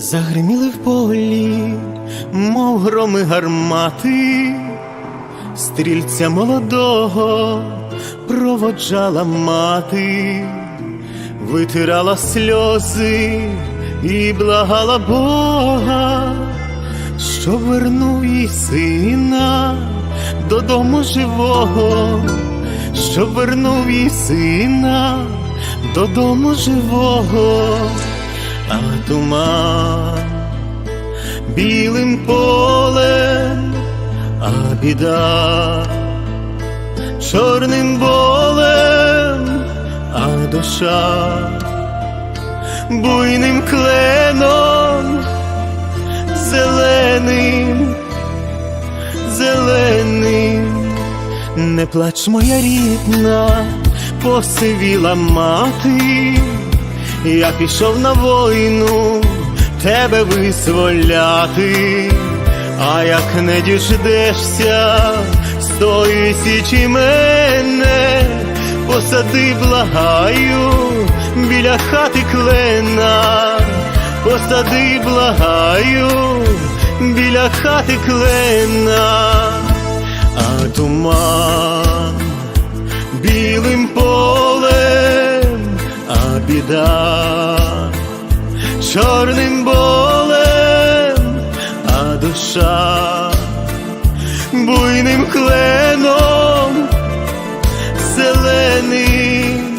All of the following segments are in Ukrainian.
Загриміли в полі, мов громи гармати, стрільця молодого проводжала мати, витирала сльози і благала Бога, що вернув їй сина додому живого, що вернув їй сина додому живого а туман білим полем, а біда чорним болем, а душа буйним кленом, зеленим, зеленим, не плач, моя рідна, посивіла мати. Я пішов на війну тебе визволяти, а як не діждешся з тої січі мене, посади, благаю, біля хати клена, посади, благаю, біля хати клена, а туман білим полем душа буйним кленом, зеленим,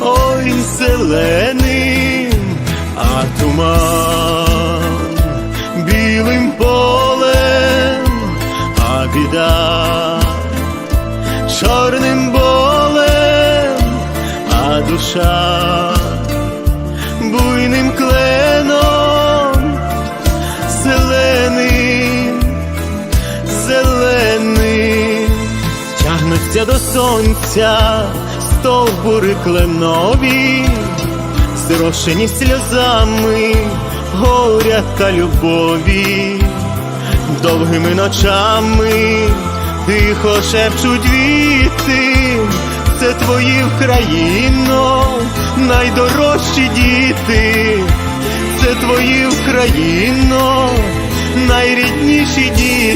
ой, зеленим, а туман білим полем, а біда чорним зеленим, тягнуться до сонця стовбури кленові, зрошені сльозами горя та любові, довгими ночами тихо шепчуть віти, це твої Вкраїно, найдорожчі діти, це твої Вкраїно, найрідніші діти,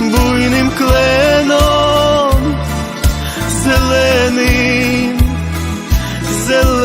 буйним кленом, зеленим, зеленим.